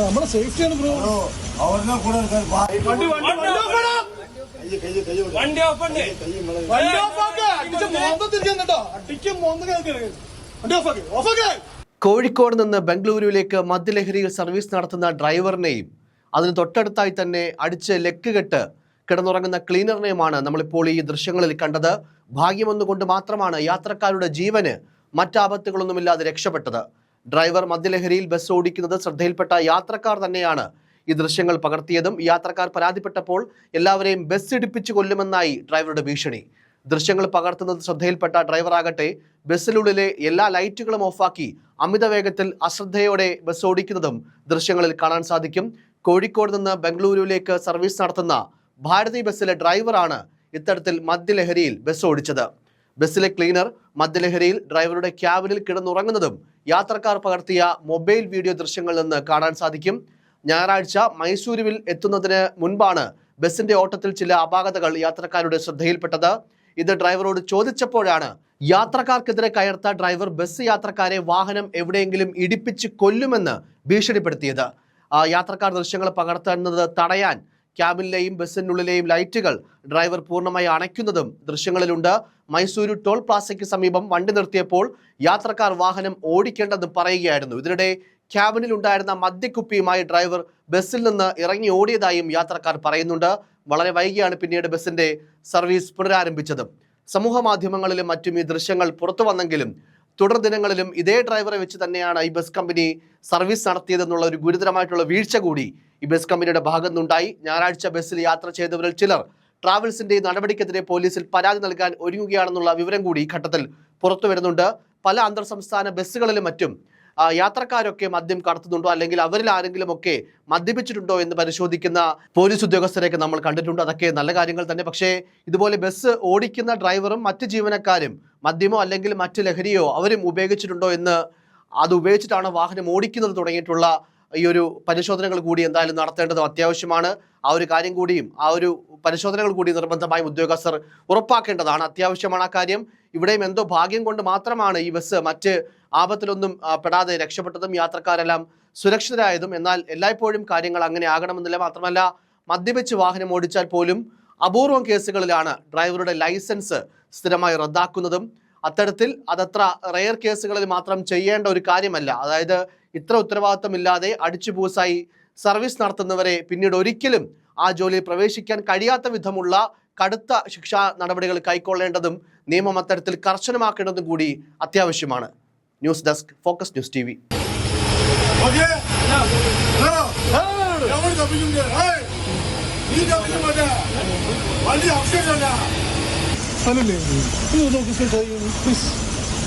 നമ്മളെ സേഫ്റ്റിയാണ് ബ്രോ അവരുടെ കൂടെ വണ്ടി വണ്ടി മോന്ത മോന്ത വണ്ടി കോഴിക്കോട് നിന്ന് ബംഗളൂരുവിലേക്ക് മദ്യലഹരിയിൽ സർവീസ് നടത്തുന്ന ഡ്രൈവറിനെയും അതിന് തൊട്ടടുത്തായി തന്നെ അടിച്ച് ലെക്ക് കെട്ട് കിടന്നുറങ്ങുന്ന ക്ലീനറിനെയുമാണ് നമ്മളിപ്പോൾ ഈ ദൃശ്യങ്ങളിൽ കണ്ടത്. ഭാഗ്യമൊന്നുകൊണ്ട് മാത്രമാണ് യാത്രക്കാരുടെ ജീവന് മറ്റാപത്തുകളൊന്നുമില്ലാതെ രക്ഷപ്പെട്ടത്. ഡ്രൈവർ മദ്യലഹരിയിൽ ബസ് ഓടിക്കുന്നത് ശ്രദ്ധയിൽപ്പെട്ട യാത്രക്കാർ തന്നെയാണ്. ഈ ദൃശ്യങ്ങൾ പകർത്തിയതും യാത്രക്കാർ പരാതിപ്പെട്ടപ്പോൾ എല്ലാവരെയും ബസ് ഇടിപ്പിച്ചു കൊല്ലുമെന്നായി ഡ്രൈവറുടെ ഭീഷണി. ദൃശ്യങ്ങൾ പകർത്തുന്നത് ശ്രദ്ധയിൽപ്പെട്ട ഡ്രൈവറാകട്ടെ ബസ്സിനുള്ളിലെ എല്ലാ ലൈറ്റുകളും ഓഫാക്കി അമിത വേഗത്തിൽ അശ്രദ്ധയോടെ ബസ് ഓടിക്കുന്നതും ദൃശ്യങ്ങളിൽ കാണാൻ സാധിക്കും. കോഴിക്കോട് നിന്ന് ബംഗളൂരുവിലേക്ക് സർവീസ് നടത്തുന്ന ഭാരതി ബസ്സിലെ ഡ്രൈവറാണ് ഇത്തരത്തിൽ മദ്യലഹരിയിൽ ബസ് ഓടിച്ചത്. ബസ്സിലെ ക്ലീനർ മദ്യലഹരിയിൽ ഡ്രൈവറുടെ ക്യാബിനിൽ കിടന്നുറങ്ങുന്നതും യാത്രക്കാർ പകർത്തിയ മൊബൈൽ വീഡിയോ ദൃശ്യങ്ങളിൽ നിന്ന് കാണാൻ സാധിക്കും. ഞായറാഴ്ച മൈസൂരുവിൽ എത്തുന്നതിന് മുൻപാണ് ബസിന്റെ ഓട്ടത്തിൽ ചില അപാകതകൾ യാത്രക്കാരുടെ ശ്രദ്ധയിൽപ്പെട്ടത്. ഇത് ഡ്രൈവറോട് ചോദിച്ചപ്പോഴാണ് യാത്രക്കാർക്കെതിരെ കയർത്ത ഡ്രൈവർ ബസ് യാത്രക്കാരെ വാഹനം എവിടെയെങ്കിലും ഇടിപ്പിച്ച് കൊല്ലുമെന്ന് ഭീഷണിപ്പെടുത്തിയത്. യാത്രക്കാർ ദൃശ്യങ്ങൾ പകർത്തുന്നത് തടയാൻ ക്യാബിനിലെയും ബസ്സിനുള്ളിലെയും ലൈറ്റുകൾ ഡ്രൈവർ പൂർണമായി അണയ്ക്കുന്നതും ദൃശ്യങ്ങളിലുണ്ട്. മൈസൂരു ടോൾ പ്ലാസയ്ക്ക് സമീപം വണ്ടി നിർത്തിയപ്പോൾ യാത്രക്കാർ വാഹനം ഓടിക്കേണ്ടെന്ന് പറയുകയായിരുന്നു. ഇതിനിടെ ക്യാബിനിൽ ഉണ്ടായിരുന്ന മദ്യക്കുപ്പിയുമായി ഡ്രൈവർ ബസ്സിൽ നിന്ന് ഇറങ്ങി ഓടിയതായും യാത്രക്കാർ പറയുന്നുണ്ട്. വളരെ വൈകിയാണ് പിന്നീട് ബസ്സിന്റെ സർവീസ് പുനരാരംഭിച്ചത്. സമൂഹ മാധ്യമങ്ങളിലും മറ്റും ഈ ദൃശ്യങ്ങൾ പുറത്തു വന്നെങ്കിലും തുടർ ദിനങ്ങളിലും ഇതേ ഡ്രൈവറെ വെച്ച് തന്നെയാണ് ഈ ബസ് കമ്പനി സർവീസ് നടത്തിയതെന്നുള്ള ഒരു ഗുരുതരമായിട്ടുള്ള വീഴ്ച കൂടി ഈ ബസ് കമ്പനിയുടെ ഭാഗത്തു നിന്നുണ്ടായി ഞായറാഴ്ച ബസ്സിൽ യാത്ര ചെയ്തവരിൽ ചിലർ ട്രാവൽസിന്റെ നടപടിക്കെതിരെ പോലീസിൽ പരാതി നൽകാൻ ഒരുങ്ങുകയാണെന്നുള്ള വിവരം കൂടി ഈ ഘട്ടത്തിൽ പുറത്തു വരുന്നുണ്ട്. പല അന്തർ സംസ്ഥാന ബസ്സുകളിലും മറ്റും യാത്രക്കാരൊക്കെ മദ്യം കടത്തുന്നുണ്ടോ അല്ലെങ്കിൽ അവരിൽ ആരെങ്കിലും ഒക്കെ മദ്യപിച്ചിട്ടുണ്ടോ എന്ന് പരിശോധിക്കുന്ന പോലീസ് ഉദ്യോഗസ്ഥരെയൊക്കെ നമ്മൾ കണ്ടിട്ടുണ്ട്. അതൊക്കെ നല്ല കാര്യങ്ങൾ തന്നെ. പക്ഷേ ഇതുപോലെ ബസ് ഓടിക്കുന്ന ഡ്രൈവറും മറ്റ് ജീവനക്കാരും മദ്യമോ അല്ലെങ്കിൽ മറ്റ് ലഹരിയോ അവരും ഉപയോഗിച്ചിട്ടുണ്ടോ എന്ന് അത് ഉപയോഗിച്ചിട്ടാണ് വാഹനം ഓടിക്കുന്നത് തുടങ്ങിയിട്ടുള്ള ഈ ഒരു പരിശോധനകൾ കൂടി എന്തായാലും നടത്തേണ്ടത് അത്യാവശ്യമാണ്. ആ ഒരു കാര്യം കൂടിയും ആ ഒരു പരിശോധനകൾ കൂടി നിർബന്ധമായും ഉദ്യോഗസ്ഥർ ഉറപ്പാക്കേണ്ടതാണ്. അത്യാവശ്യമാണ് ആ കാര്യം. ഇവിടെയും എന്തോ ഭാഗ്യം കൊണ്ട് മാത്രമാണ് ഈ ബസ് മറ്റ് ആപത്തിലൊന്നും പെടാതെ രക്ഷപ്പെട്ടതും യാത്രക്കാരെല്ലാം സുരക്ഷിതരായതും. എന്നാൽ എല്ലായ്പ്പോഴും കാര്യങ്ങൾ അങ്ങനെ ആകണമെന്നില്ല. മാത്രമല്ല മദ്യപിച്ച് വാഹനം ഓടിച്ചാൽ പോലും അപൂർവം കേസുകളിലാണ് ഡ്രൈവറുടെ ലൈസൻസ് സ്ഥിരമായി റദ്ദാക്കുന്നതും. അത്തരത്തിൽ അതത്ര റെയർ കേസുകളിൽ മാത്രം ചെയ്യേണ്ട ഒരു കാര്യമല്ല. അതായത് ഇത്ര ഉത്തരവാദിത്തമില്ലാതെ അടിച്ചുപൂസായി സർവീസ് നടത്തുന്നവരെ പിന്നീട് ഒരിക്കലും ആ ജോലിയിൽ പ്രവേശിക്കാൻ കഴിയാത്ത വിധമുള്ള കടുത്ത ശിക്ഷാ നടപടികൾ കൈക്കൊള്ളേണ്ടതും നിയമം അത്തരത്തിൽ കർശനമാക്കേണ്ടതും കൂടി അത്യാവശ്യമാണ്. ന്യൂസ് ഡെസ്ക് ഫോക്കസ് ന്യൂസ് ടി സനല്ലേ നോക്കി പ്ലീസ്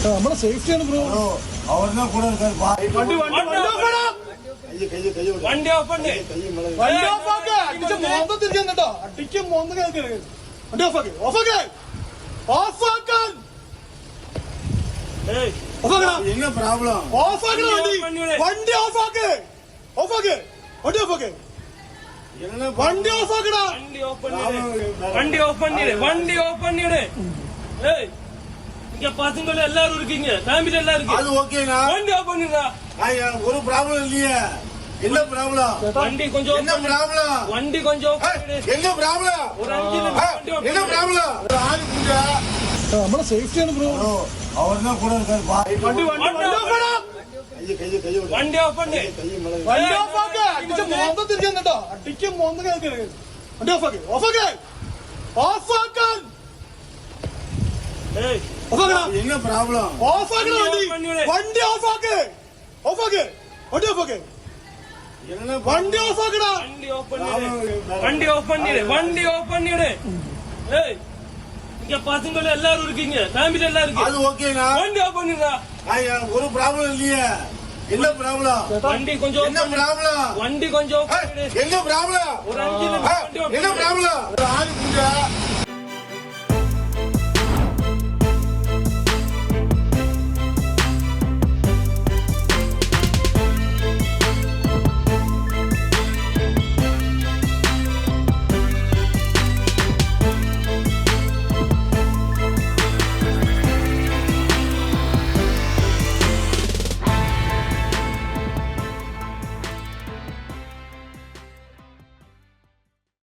നമ്മളെ സേഫ്റ്റിയാണ് ബ്രോ അവരുടെ കൂടെ വണ്ടി വണ്ടി വണ്ടി ഓഫ് വണ്ടി ഓഫ് ആക്ക്. അടിച്ച് മോന്ത തിരിക്കാൻ കേട്ടോ. അടിക്ക് മോന്ത വണ്ടി ഓഫ് ആക്ക്. ഓഫ് ആക്ക്. ഓഫ് ആക്കാൻ. ഓഫ് ആക്കണം വണ്ടി വണ്ടി ഓഫ് ആക്ക്. ഓഫ് ആക്ക്. വണ്ടി ഓഫ് ആക്ക്. வண்டி ஆஃப் வண்டி ஆஃப் பண்ணிடு வண்டி ஆஃப் வண்டி ஆஃப் ஏய் இங்க பசங்க எல்லாரும் இருக்கீங்க ஃபேமிலி எல்லாம் அது ஓகேனா வண்டி ஆஃப் பண்ணிடுடா. ஒரு ப்ராப்ளம் இல்லையே. என்ன ப்ராப்ளம் வண்டி கொஞ்சம் என்ன ப்ராப்ளம் வண்டி கொஞ்சம் என்ன ஒரு அஞ்சு நிமிஷம் என்ன ப்ராப்ளம் ஆளு நம்மள அவர் தான் கூட இருக்காரு. வண்டி வண்டி വണ്ടി വണ്ടി ഓഫ് ആക്കടാ கையை கையை கையை விடு. வண்டி ஆஃப் பண்ணு கையை மேல വണ്ടി ഓഫ് ആക്ക് അടിച്ച് മോന്ത തിരിക്കാൻ കേട്ടോ അടിക്ക് മോന്ത കേൾക്കരുത് വണ്ടി ഓഫ് ആക്ക് ഓഫ് ആക്ക് ഓഫ് ആക്കാൻ ஏய் ഓഫ് ആക്കടാ என்ன ப்ராப்ளம் ഓഫ് ആക്കണ വണ്ടി വണ്ടി off பண்ணிடு. വണ്ടി ഓഫ് ആക്ക് ഓഫ് ആക്ക് വണ്ടി ഓഫ് ആക്ക് என்ன വണ്ടി ഓഫ് ആക്കടാ வண்டி ஆஃப் பண்ணிடு வண்டி ஆஃப் பண்ணிடு வண்டி ஆஃப் பண்ணிடு ஏய் பசங்க எல்லாரும் இருக்கீங்க ஃபேமிலி எல்லாம் இருக்கு அது ஓகேண்ணா. வண்டி ஆஃப் ஒரு ப்ராப்ளம் இல்லையே. என்ன ப்ராப்ளம் வண்டி கொஞ்சம் என்ன. ப்ராப்ளம் வண்டி கொஞ்சம் என்ன ப்ராப்ளம் ஒரு அஞ்சு என்ன. ப்ராப்ளம் ஒரு ஆள்